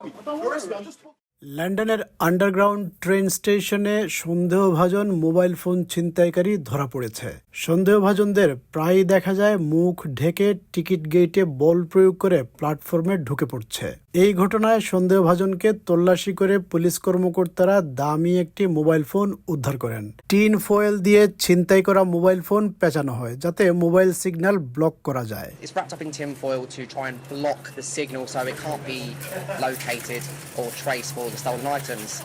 First, Well, don't Just লন্ডনের underground train স্টেশনে সন্দেহভাজন মোবাইল ফোন ছিনতাইকারী ধরা পড়েছে। সন্দেহভাজনদের প্রায়ই দেখা যায় মুখ ঢেকে টিকিট গেটে বল প্রয়োগ করে প্ল্যাটফর্মে ঢুকে পড়ছে। এই ঘটনায় সন্দেহভাজনকে তল্লাশি করে পুলিশ কর্মকর্তারা দামি একটি মোবাইল ফোন উদ্ধার করেন। টিন ফয়েল দিয়ে ছিনতাই করা মোবাইল ফোন পেঁচানো হয়, যাতে মোবাইল সিগন্যাল ব্লক করা যায়। For the stolen items.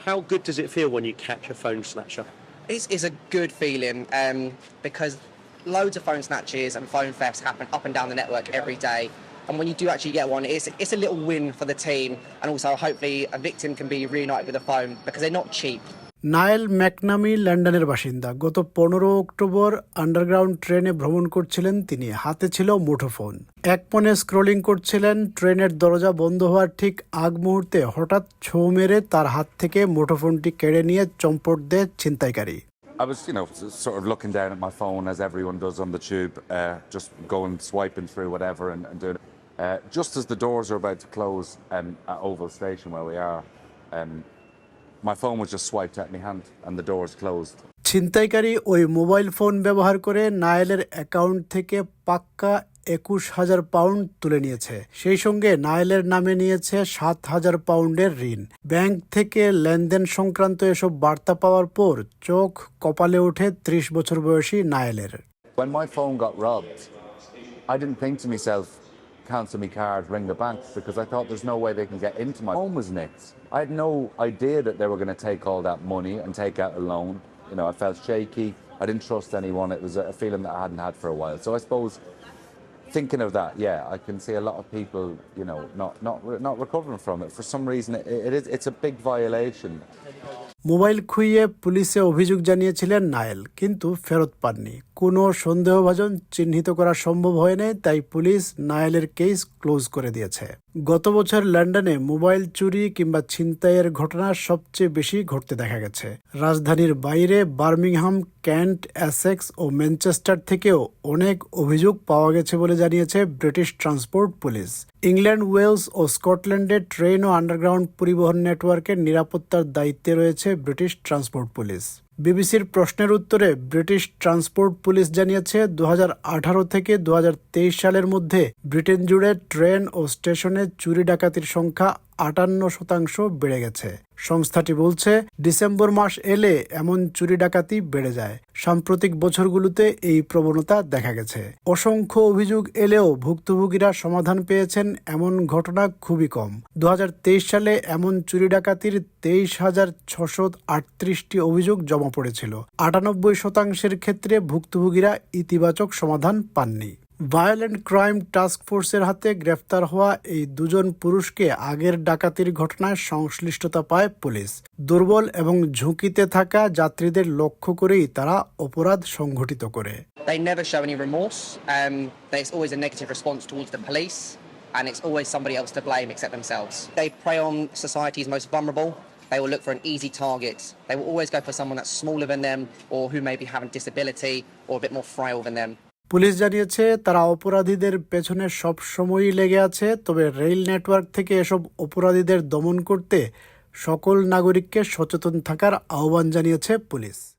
How good does it feel when you catch a phone snatcher? It's, it's a good feeling um, because loads of phone snatches and phone thefts happen up and down the network every day. And when you do actually get one, it's, it's a little win for the team. And also, hopefully, a victim can be reunited with a phone because they're not cheap. Nayel ম্যাকনামি লন্ডনের বাসিন্দা গত পনেরো October underground ট্রেনে ভ্রমণ করছিলেন তিনি হাতে ছিল মুঠোফোন এক মনে স্ক্রোলিং করছিলেন ট্রেনের দরজা বন্ধ হওয়ার ঠিক আগ মুহূর্তে হঠাৎ ছো মেরে তার হাত থেকে মুঠোফোনটি কেড়ে নিয়ে চম্পট দেয় ছিনতাইকারী I was, you know, sort of looking down at my phone as everyone does on the tube, uh, just going swiping through whatever and, and doing it. Uh, just as the doors are about to close um, at Oval Station where we are, um, my phone was just swiped of my hand and the doors closed. ছিনতাইকারী ওই mobile phone ব্যবহার করে নায়েলের account থেকে পাক্কা একুশ হাজার pound তুলে নিয়েছে। সেই সঙ্গে নায়েলের নামে নিয়েছে সাত হাজার পাউন্ডের ঋণ। ব্যাংক থেকে লেনদেন সংক্রান্ত এসব বার্তা পাওয়ার পর চোখ কপালে ওঠে ত্রিশ বছর বয়সী নায়েলের। When my phone got robbed, I didn't think to myself, cancel me card, ring the bank, because I thought there's no way they can get into my home was nicked. I had no idea that they were going to take all that money and take out a loan. You know, I felt shaky. I didn't trust anyone. It was a a feeling that I hadn't had for a while. So I suppose thinking of that, yeah, I can see a lot of people, you know, not not not recovering from it. For some reason, it, it is it's a big violation. Mobile খুইয়ে পুলিশে অভিযোগ জানিয়েছিলেন নায়েল, কিন্তু ফেরত পাননি। কোনো সন্দেহভাজন চিহ্নিত করা সম্ভব হয়নি তাই পুলিশ নায়েলের কেস ক্লোজ করে দিয়েছে। গত বছর লন্ডনে মোবাইল চুরি কিংবা ছিনতাইয়ের ঘটনা সবচেয়ে বেশি ঘটতে দেখা গেছে। রাজধানীর বাইরে বার্মিংহাম, ক্যান্ট অ্যাসেক্স ও ম্যানচেস্টার থেকেও অনেক অভিযোগ পাওয়া গেছে বলে জানিয়েছে British transport police. England, Wales ও স্কটল্যান্ডে ট্রেন ও আন্ডারগ্রাউন্ড পরিবহন নেটওয়ার্কের নিরাপত্তার দায়িত্বে রয়েছে ব্রিটিশ ট্রান্সপোর্ট পুলিশ। বিবিসির প্রশ্নের উত্তরে ব্রিটিশ ট্রান্সপোর্ট পুলিশ জানিয়েছে দু হাজার আঠারো থেকে দুহাজার তেইশ সালের মধ্যে ব্রিটেন জুড়ে ট্রেন ও স্টেশনে চুরি ডাকাতির সংখ্যা আটান্ন শতাংশ বেড়ে গেছে। সংস্থাটি বলছে, ডিসেম্বর মাস এলে এমন চুরি ডাকাতি বেড়ে যায়। সাম্প্রতিক বছরগুলোতে এই প্রবণতা দেখা গেছে। অসংখ্য অভিযোগ এলেও ভুক্তভোগীরা সমাধান পেয়েছেন এমন ঘটনা খুবই কম। দু হাজার তেইশ সালে এমন চুরি ডাকাতির তেইশ হাজার ছশো আটত্রিশটি অভিযোগ জমা পড়েছিল। আটানব্বই শতাংশের ক্ষেত্রে ভুক্তভোগীরা ইতিবাচক সমাধান পাননি। ভায়োলেন্ট ক্রাইম টাস্ক ফোর্সের হাতে গ্রেফতার হওয়া এই দুজন পুরুষকে আগের ডাকাতির ঘটনায় সংশ্লিষ্টতা পায় পুলিশ দুর্বল এবং ঝুঁকিতে থাকা যাত্রীদের লক্ষ্য করেই তারা অপরাধ সংঘটিত করে They never show any remorse. Um, there's always a negative response towards the police, and it's always somebody else to blame except themselves. They prey on society's most vulnerable. They will look for an easy target. They will always go for someone that's smaller than them or who may be having disability or a bit more frail than them. Police জানিয়েছে, তারা অপরাধীদের পেছনে সব সময়ই লেগে আছে, তবে rail network থেকে এসব অপরাধীদের দমন করতে সকল নাগরিককে সচেতন থাকার আহ্বান জানিয়েছে পুলিশ।